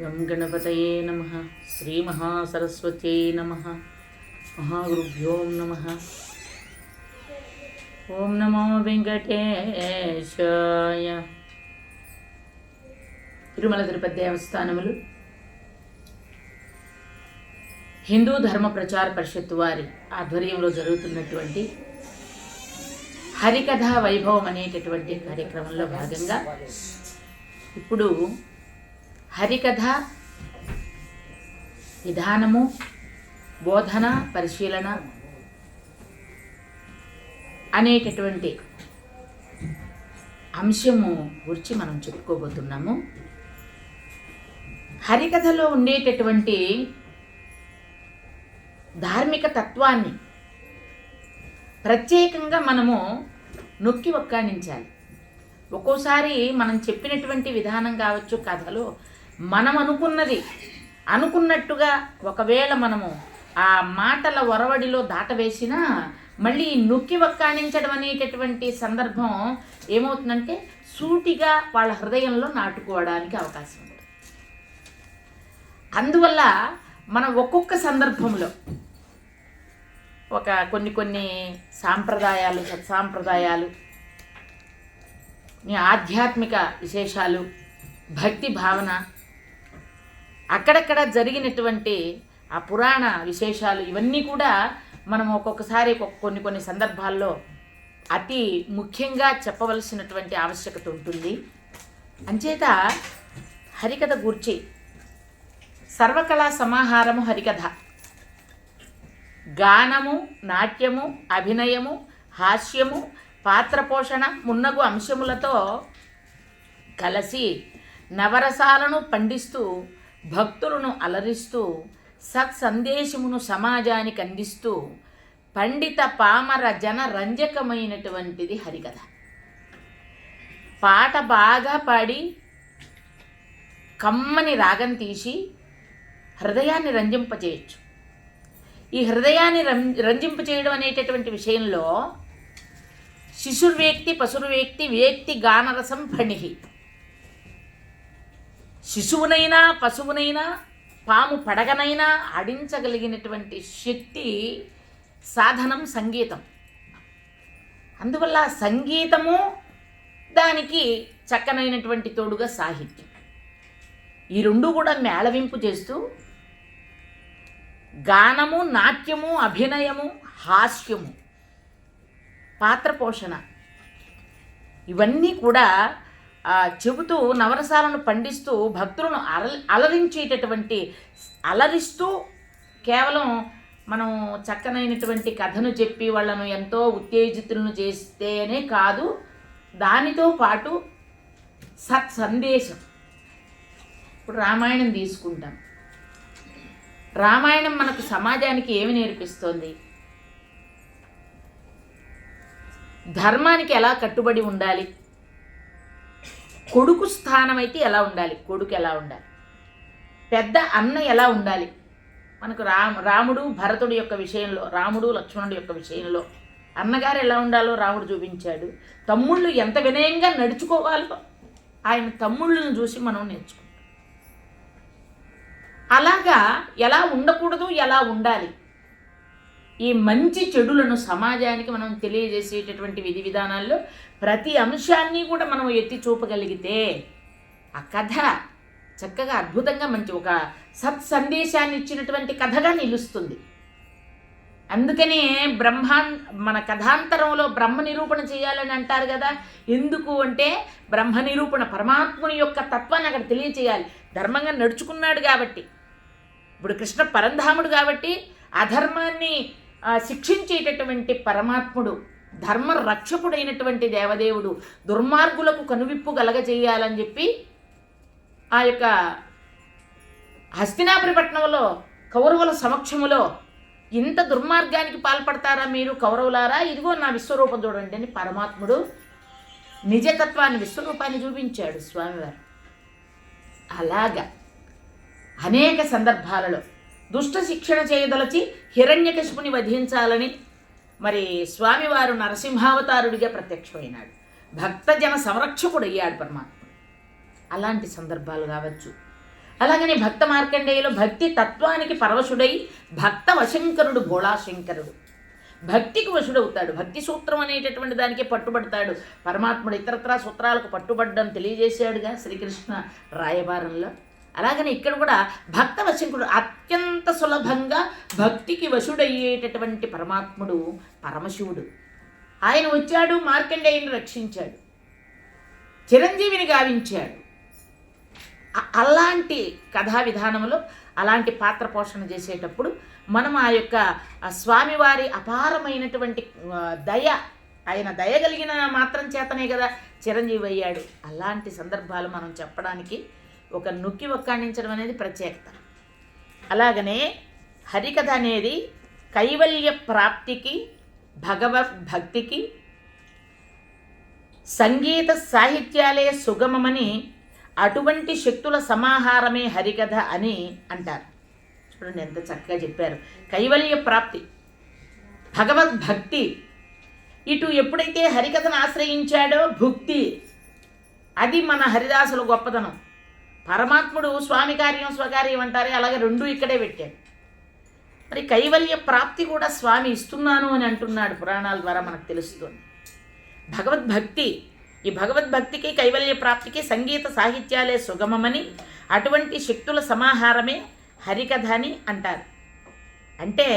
గం గణపతయే నమ శ్రీమహాసరస్వత్యై నమ మహాగురుభ్యో నమ ఓం నమో వెంకటేశాయ తిరుమల తిరుపతి దేవస్థానములు. హిందూ ధర్మ ప్రచార పరిషత్ వారి ఆధ్వర్యంలో జరుగుతున్నటువంటి హరికథ వైభవం అనేటటువంటి కార్యక్రమంలో భాగంగా ఇప్పుడు హరికథ విధానము బోధన పరిశీలన అనేటటువంటి అంశము గురించి మనం చెప్పుకోబోతున్నాము. హరికథలో ఉండేటటువంటి ధార్మిక తత్వాన్ని ప్రత్యేకంగా మనము నొక్కి ఒక్కాణించాలి. ఒక్కోసారి మనం చెప్పినటువంటి విధానం కావచ్చు కథలో మనం అనుకున్నది అనుకున్నట్టుగా ఒకవేళ మనము ఆ మాటల ఒరవడిలో దాటవేసినా మళ్ళీ నొక్కి వక్కాణించడం అనేటటువంటి సందర్భం ఏమవుతుందంటే సూటిగా వాళ్ళ హృదయంలో నాటుకోవడానికి అవకాశం ఉంది అందువల్ల మనం ఒక్కొక్క సందర్భంలో ఒక కొన్ని కొన్ని సాంప్రదాయాలు సత్సాంప్రదాయాలు ఈ ఆధ్యాత్మిక విశేషాలు భక్తి భావన అక్కడక్కడ జరిగినటువంటి ఆ పురాణ విశేషాలు ఇవన్నీ కూడా మనం ఒక్కొక్కసారి కొన్ని కొన్ని సందర్భాల్లో అతి ముఖ్యంగా చెప్పవలసినటువంటి ఆవశ్యకత ఉంటుంది. అంచేత హరికథ గూర్చి సర్వకళా సమాహారము హరికథ. గానము నాట్యము అభినయము హాస్యము పాత్రపోషణ మున్నగు అంశములతో కలిసి నవరసాలను పండిస్తూ భక్తులను అలరిస్తూ సత్సందేశమును సమాజానికి అందిస్తూ పండిత పామర జన రంజకమైనటువంటిది హరికథ. పాట బాగా పాడి కమ్మని రాగం తీసి హృదయాన్ని రంజింపజేయచ్చు. ఈ హృదయాన్ని రంజింప రంజింపజేయడం అనేటటువంటి విషయంలో శిశుర్వేక్తి పశుర్వేక్తి వేక్తి గానరసం ఫణిహి. శిశువునైనా పశువునైనా పాము పడగనైనా ఆడించగలిగినటువంటి శక్తి సాధనం సంగీతం. అందువల్ల సంగీతము దానికి చక్కనైనటువంటి తోడుగా సాహిత్యం. ఈ రెండు కూడా మేళవింపు చేస్తూ గానము నాట్యము అభినయము హాస్యము పాత్ర పోషణ ఇవన్నీ కూడా చెబుతూ నవరసాలను పండిస్తూ భక్తులను అల అలరించేటటువంటి అలరిస్తూ కేవలం మనం చక్కనైనటువంటి కథను చెప్పి వాళ్ళను ఎంతో ఉత్తేజితులను చేస్తేనే కాదు దానితో పాటు సత్ సందేశం. ఇప్పుడు రామాయణం తీసుకుంటాం. రామాయణం మనకు సమాజానికి ఏమి నేర్పిస్తోంది? ధర్మానికి ఎలా కట్టుబడి ఉండాలి? కొడుకు స్థానం అయితే ఎలా ఉండాలి? కొడుకు ఎలా ఉండాలి? పెద్ద అన్న ఎలా ఉండాలి? మనకు రామ రాముడు భరతుడి యొక్క విషయంలో రాముడు లక్ష్మణుడి యొక్క విషయంలో అన్నగారు ఎలా ఉండాలో రాముడు చూపించాడు. తమ్ముళ్ళు ఎంత వినయంగా నడుచుకోవాలో ఆయన తమ్ముళ్ళను చూసి మనం నేర్చుకుంటాం. అలాగా ఎలా ఉండకూడదు ఎలా ఉండాలి? ఈ మంచి చెడులను సమాజానికి మనం తెలియజేసేటటువంటి విధి విధానాల్లో ప్రతి అంశాన్ని కూడా మనం ఎత్తి చూపగలిగితే ఆ కథ చక్కగా అద్భుతంగా మంచి ఒక సత్ సందేశాన్ని ఇచ్చినటువంటి కథగా నిలుస్తుంది. అందుకనే బ్రహ్మా మన కథాంతరంలో బ్రహ్మ నిరూపణ చేయాలని అంటారు కదా ఎందుకు అంటే బ్రహ్మ నిరూపణ పరమాత్ముని యొక్క తత్వాన్ని అక్కడ తెలియచేయాలి. ధర్మంగా నడుచుకున్నాడు కాబట్టి ఇప్పుడు కృష్ణ పరంధాముడు కాబట్టి అధర్మాన్ని శిక్షించేటటువంటి పరమాత్ముడు ధర్మ రక్షకుడైనటువంటి దేవదేవుడు దుర్మార్గులకు కనువిప్పు కలగజేయాలని చెప్పి ఆ యొక్క హస్తినాపురి పట్టణంలో కౌరవుల సమక్షములో ఇంత దుర్మార్గానికి పాల్పడతారా మీరు కౌరవులారా? ఇదిగో నా విశ్వరూపం చూడండి అని పరమాత్ముడు నిజతత్వాన్ని విశ్వరూపాన్ని చూపించాడు స్వామివారు. అలాగా అనేక సందర్భాలలో దుష్ట శిక్షణ చేయదలచి హిరణ్యకశిపుని వధించాలని మరి స్వామివారు నరసింహావతారుడిగా ప్రత్యక్షమైనాడు. భక్తజన సంరక్షకుడయ్యాడు పరమాత్ముడు. అలాంటి సందర్భాలు కావచ్చు అలాగని భక్త మార్కండేయులు భక్తి తత్వానికి పరవశుడై భక్త వశంకరుడు భోళాశంకరుడు భక్తికి వశుడవుతాడు. భక్తి సూత్రం అనేటటువంటి దానికి పట్టుబడతాడు. పరమాత్ముడు ఇతరత్రా సూత్రాలకు పట్టుబడ్డం తెలియజేశాడుగా శ్రీకృష్ణ రాయబారంలో. అలాగనే ఇక్కడ కూడా భక్త వశంకుడు అత్యంత సులభంగా భక్తికి వశుడయ్యేటటువంటి పరమాత్ముడు పరమశివుడు. ఆయన వచ్చాడు మార్కండేయుని రక్షించాడు చిరంజీవిని గావించాడు. అలాంటి కథా విధానంలో అలాంటి పాత్ర పోషణ చేసేటప్పుడు మనం ఆ యొక్క స్వామివారి అపారమైనటువంటి దయ ఆయన దయ కలిగిన మాత్రం చేతనే కదా చిరంజీవి అయ్యాడు. అలాంటి సందర్భాలు మనం చెప్పడానికి ఒక నొక్కి ఒక్కాణించడం అనేది ప్రత్యేకత. అలాగనే హరికథ అనేది కైవల్య ప్రాప్తికి భగవద్భక్తికి సంగీత సాహిత్యాలే సుగమమని అటువంటి శక్తుల సమాహారమే హరికథ అని అంటారు. చూడండి ఎంత చక్కగా చెప్పారు. కైవల్య ప్రాప్తి భగవద్భక్తి ఇటు ఎప్పుడైతే హరికథను ఆశ్రయించాడో భుక్తి అది మన హరిదాసుల గొప్పతనం. పరమాత్ముడు స్వామి కార్యం స్వకార్యం అంటారే అలాగే రెండూ ఇక్కడే పెట్టాడు మరి కైవల్య ప్రాప్తి కూడా స్వామి ఇస్తున్నాను అని అంటున్నాడు పురాణాల ద్వారా మనకు తెలుస్తుంది. భగవద్భక్తి ఈ భగవద్భక్తికి కైవల్య ప్రాప్తికి సంగీత సాహిత్యాలే సుగమమని అటువంటి శక్తుల సమాహారమే హరికథ అని అంటారు. అంటే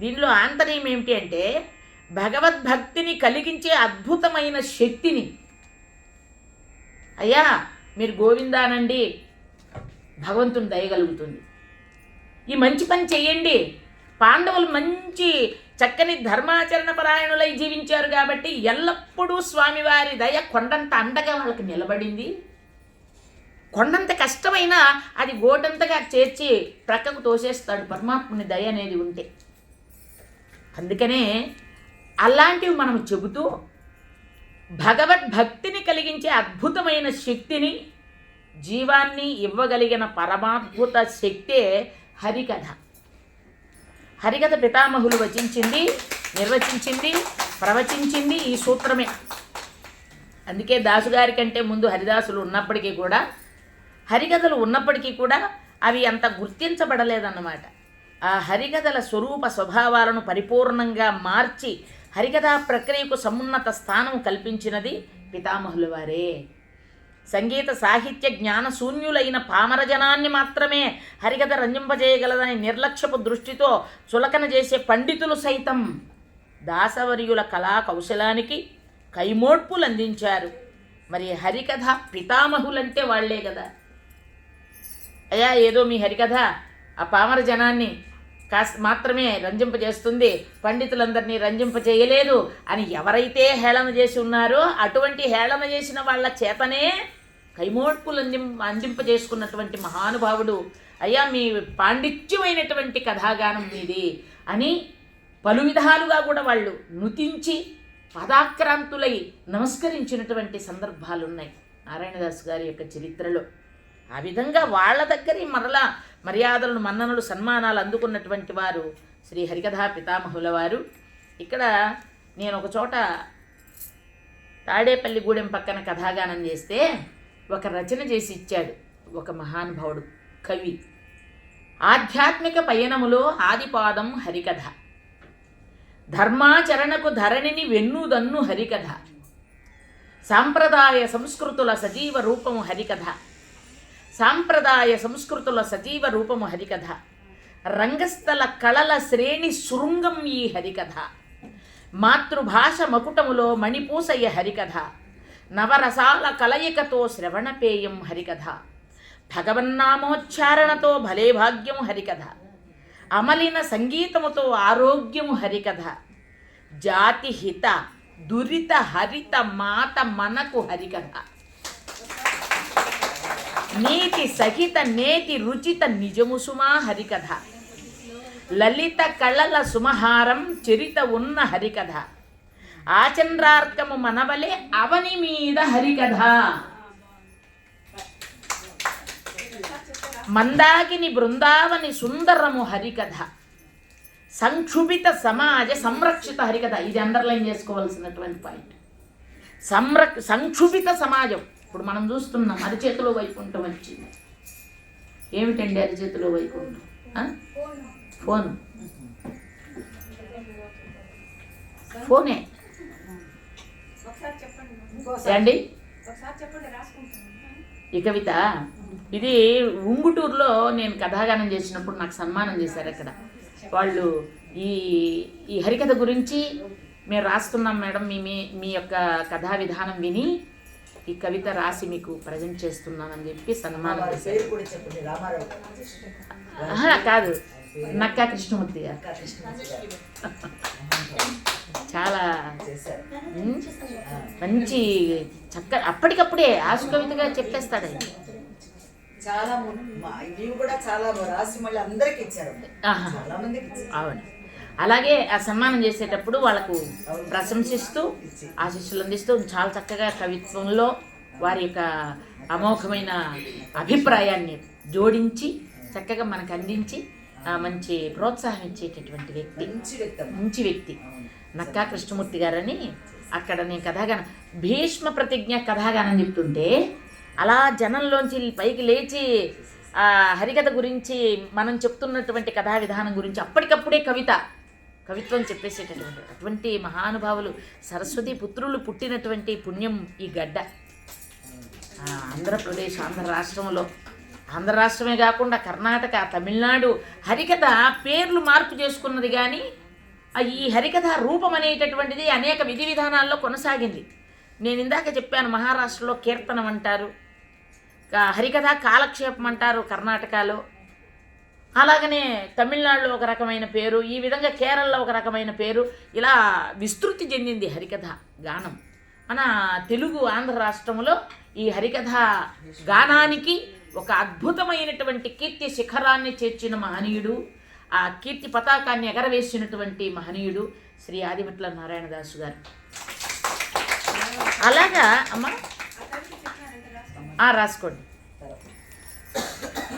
దీనిలో ఆంతర్యం ఏమిటి అంటే భగవద్భక్తిని కలిగించే అద్భుతమైన శక్తిని. అయ్యా మీరు గోవిందానండి భగవంతుని దయగలుగుతుంది ఈ మంచి పని చెయ్యండి. పాండవులు మంచి చక్కని ధర్మాచరణ పరాయణులై జీవించారు కాబట్టి ఎల్లప్పుడూ స్వామివారి దయ కొండంత అండగా వాళ్ళకి నిలబడింది. కొండంత కష్టమైనా అది గోటంతగా చేర్చి ప్రక్కకు తోసేస్తాడు. పరమాత్ముని దయ అనేది ఉంటే. అందుకనే అలాంటివి మనం చెబుతూ భగవద్భక్తిని కలిగించే అద్భుతమైన శక్తిని జీవాన్ని ఇవ్వగలిగిన పరమాద్భుత శక్తే హరికథ. హరికథ పితామహులు వచించింది నిర్వచించింది ప్రవచించింది ఈ సూత్రమే. అందుకే దాసుగారి కంటే ముందు హరిదాసులు ఉన్నప్పటికీ కూడా హరికథలు ఉన్నప్పటికీ కూడా అవి అంత గుర్తించబడలేదన్నమాట. ఆ హరికథల స్వరూప స్వభావాలను పరిపూర్ణంగా మార్చి హరికథా ప్రక్రియకు సమున్నత స్థానం కల్పించినది పితామహుల వారే. సంగీత సాహిత్య జ్ఞాన శూన్యులైన పామర జనాన్ని మాత్రమే హరికథ రంజింపజేయగలదని నిర్లక్ష్యపు దృష్టితో చులకన చేసే పండితులు సైతం దాసవర్యుల కళా కౌశలానికి కైమోడ్పులు అందించారు మరి హరికథ పితామహులంటే వాళ్ళే కదా. అయ్యా ఏదో మీ హరికథ. ఆ పామర జనాన్ని కాస్త మాత్రమే రంజింపజేస్తుంది. పండితులందరినీ రంజింపజేయలేదు అని ఎవరైతే హేళన చేసి ఉన్నారో అటువంటి హేళన చేసిన వాళ్ళ చేతనే కైమోడ్పులు అందిం అందింపజేసుకున్నటువంటి మహానుభావుడు అయ్యా మీ పాండిత్యమైనటువంటి కథాగానం మీది అని పలు విధాలుగా కూడా వాళ్ళు నుతించి పదాక్రాంతులై నమస్కరించినటువంటి సందర్భాలు ఉన్నాయి నారాయణదాస్ గారి యొక్క చరిత్రలో. ఆ విధంగా వాళ్ళ దగ్గరే మరలా మర్యాదలను మన్ననలు సన్మానాలు అందుకున్నటువంటి వారు శ్రీ హరికథా పితామహుల వారు. ఇక్కడ నేను ఒక చోట తాడేపల్లిగూడెం పక్కన కథాగానం చేస్తే ఒక రచన చేసి ఇచ్చాడు ఒక మహానుభావుడు కవి. ఆధ్యాత్మిక పయనములో ఆదిపాదం హరికథ. ధర్మాచరణకు ధరణిని వెన్నుదన్ను హరికథ. సాంప్రదాయ సంస్కృతుల సజీవ రూపము హరికథ. సాంప్రదాయ సంస్కృతుల సజీవ రూపము హరికథ. రంగస్థల కళల శ్రేణి శృంగం ఈ హరికథ. మాతృభాష మకుటములో మణిపూసయ్య హరికథ. నవరసాల కలయికతో శ్రవణపేయం హరికథ. భగవన్నామోచ్చారణతో భలే భాగ్యము హరికథ. అమలిన సంగీతముతో ఆరోగ్యము హరికథ. జాతిహిత దురిత హరిత మాత మనకు హరికథ. నీతి సహిత నేతి రుచిత నిజము సుమా హరికథ. లలిత కళల సుమహారం చరిత ఉన్న హరికథ. ఆచంద్రార్కము మనవలే అవని మీద హరికథ. మందాకిని బృందావని సుందరము హరికథ. సంక్షుభిత సమాజ సంరక్షిత హరికథ. ఇది అండర్లైన్ చేసుకోవాల్సినటువంటి పాయింట్ సంర సంక్షుభిత సమాజం. ఇప్పుడు మనం చూస్తున్నాం అరిచేతిలో వైకుంఠం వచ్చింది. ఏమిటండి అరిచేతిలో వైకుంఠం? ఫోన్. ఫోనే. ఒకసారి చెప్పండి ఈ కవిత ఇది ఉంగుటూరులో నేను కథాగానం చేసినప్పుడు నాకు సన్మానం చేశారు అక్కడ. వాళ్ళు ఈ ఈ హరికథ గురించి మేము రాస్తున్నాం మేడం మీ మీ యొక్క కథా విధానం విని ఈ కవిత రాసి మీకు ప్రజెంట్ చేస్తున్నానని చెప్పి సన్మానం చేశారు. కాదు నక్కా కృష్ణమూర్తి గారు. చాలా మంచి చక్క అప్పటికప్పుడే ఆశు కవితగా చెప్పేస్తాడు ఆయన. చాలా ఇవి కూడా చాలా రాసి మళ్ళీ అందరికి ఇచ్చారు. చాలా మందికి అవును. అలాగే ఆ సన్మానం చేసేటప్పుడు వాళ్ళకు ప్రశంసిస్తూ ఆశీస్సులు అందిస్తూ చాలా చక్కగా కవిత్వంలో వారి యొక్క అమోఘమైన అభిప్రాయాన్ని జోడించి చక్కగా మనకు అందించి మంచి ప్రోత్సాహం ఇచ్చేటటువంటి వ్యక్తి. మంచి వ్యక్తి అమ్మ. మంచి వ్యక్తి. నక్కా కృష్ణమూర్తి గారని అక్కడ నేను కథాగానం భీష్మ ప్రతిజ్ఞ కథాగానం చెప్తుంటే అలా జనంలోంచి పైకి లేచి హరికథ గురించి మనం చెప్తున్నటువంటి కథా విధానం గురించి అప్పటికప్పుడే కవిత కవిత్వం చెప్పేసేటటువంటి అటువంటి మహానుభావులు సరస్వతి పుత్రులు పుట్టినటువంటి పుణ్యం ఈ గడ్డ. ఆంధ్రప్రదేశ్ ఆంధ్ర రాష్ట్రంలో. ఆంధ్ర రాష్ట్రమే కాకుండా కర్ణాటక తమిళనాడు హరికథ పేర్లు మార్పు చేసుకున్నది కానీ ఈ హరికథ రూపం అనేటటువంటిది అనేక విధి విధానాల్లో కొనసాగింది. నేను ఇందాక చెప్పాను మహారాష్ట్రలో కీర్తనం అంటారు కా- హరికథ కాలక్షేపం అంటారు కర్ణాటకలో. అలాగనే తమిళనాడులో ఒక రకమైన పేరు ఈ విధంగా కేరళలో ఒక రకమైన పేరు ఇలా విస్తృతి చెందింది హరికథ గానం. మన తెలుగు ఆంధ్ర రాష్ట్రంలో ఈ హరికథ గానానికి ఒక అద్భుతమైనటువంటి కీర్తి శిఖరాన్ని చేర్చిన మహనీయుడు ఆ కీర్తి పతాకాన్ని ఎగరవేసినటువంటి మహనీయుడు శ్రీ ఆదిభట్ల నారాయణదాసు గారు. అలాగా అమ్మ? రాసుకోండి.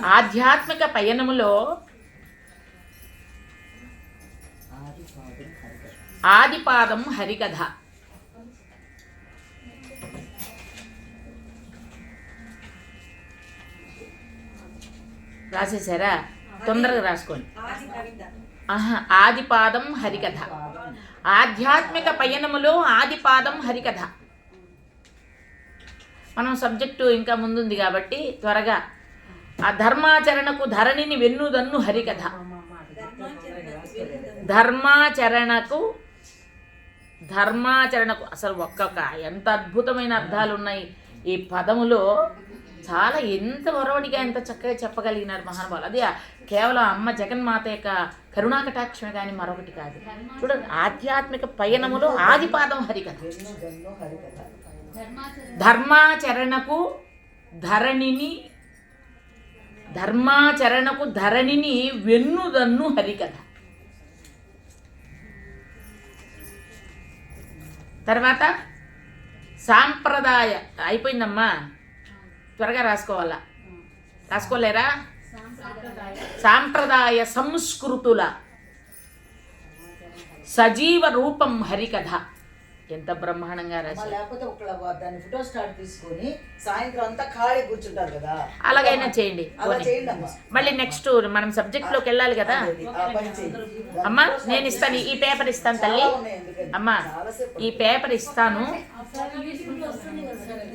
ఆధ్యాత్మిక పయనములో ఆదిపాదం హరికథ. రాసేసారా తొందరగా రాసుకోండి. ఆహా ఆదిపాదం హరికథ. ఆధ్యాత్మిక పయనములో ఆదిపాదం హరికథ. మనం సబ్జెక్టు ఇంకా ముందుంది కాబట్టి త్వరగా ఆ ధర్మాచరణకు ధరణిని వెన్నుదన్ను హరికథ. ధర్మాచరణకు ధర్మాచరణకు అసలు ఒక్కొక్క ఎంత అద్భుతమైన అర్థాలు ఉన్నాయి. ఈ పదములో చాలా ఎంత ఒరవడిగా ఎంత చక్కగా చెప్పగలిగినారు మహానుభావులు. అది కేవలం అమ్మ జగన్మాత యొక్క కరుణాకటాక్షమే కానీ మరొకటి కాదు. చూడండి ఆధ్యాత్మిక పయనములో ఆదిపాదం హరికథ. ధర్మాచరణకు ధరణిని ధర్మాచరణకు ధరణిని వెన్నుదన్ను హరికథ. తర్వాత సాంప్రదాయ అయిపోయిందమ్మా. త్వరగా రాసుకోవాలా? రాసుకోలేరా? సాంప్రదాయ సంస్కృతుల సజీవ రూపం హరికథ. ఎంత బ్రహ్మాండంగా రాశారు. లేకపోతే ఒక దాన్ని ఫోటో స్టార్ట్ తీసుకొని సాయంత్రం అంతా ఖాళీ కూర్చుంటారు కదా. అలాగైనా చేయండి. మళ్ళీ నెక్స్ట్ మనం సబ్జెక్ట్లోకి వెళ్ళాలి కదా. అమ్మా నేను ఇస్తాను. ఈ పేపర్ ఇస్తాను తల్లి. అమ్మా ఈ పేపర్ ఇస్తాను.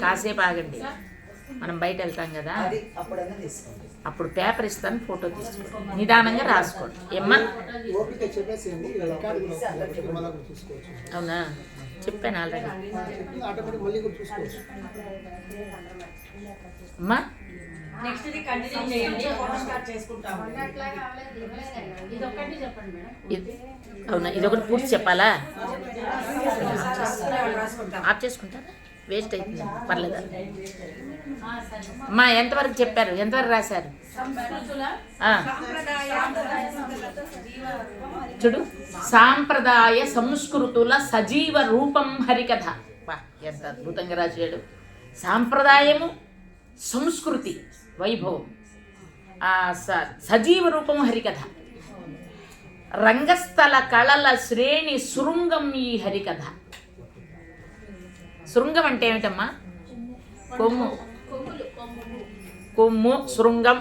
కాసేపు ఆగండి. మనం బయట వెళ్తాం కదా. అది అప్పుడన్నా తీసుకోండి. అప్పుడు పేపర్ ఇస్తాను ఫోటో తీసుకోండి. నిదానంగా రాసుకోండి. ఏమ్మా? అవునా? చెప్పాను ఆల్రెడీ అమ్మా? నెక్స్ట్ ది కంటిన్యూ చేయండి. ఫోటో స్టార్ట్ చేసుకుంటాము. ఇది అవునా? ఇది ఒకటి పూర్తి చెప్పాలా? ఆఫ్ చేసుకుంటారా? వేస్ట్ అవుతుంది పర్లేదా? అమ్మా ఎంతవరకు చెప్పారు? ఎంతవరకు రాశారు? చూడు సాంప్రదాయ సంస్కృతుల సజీవ రూపం హరికథ. వా, ఎంత అద్భుతంగా రాశాడు. సాంప్రదాయము సంస్కృతి వైభవం. స- సజీవ రూపం హరికథ. రంగస్థల కళల శ్రేణి శృంగం ఈ హరికథ. శృంగం అంటే ఏమిటమ్మా? కొమ్ము. కొమ్ము శృంగం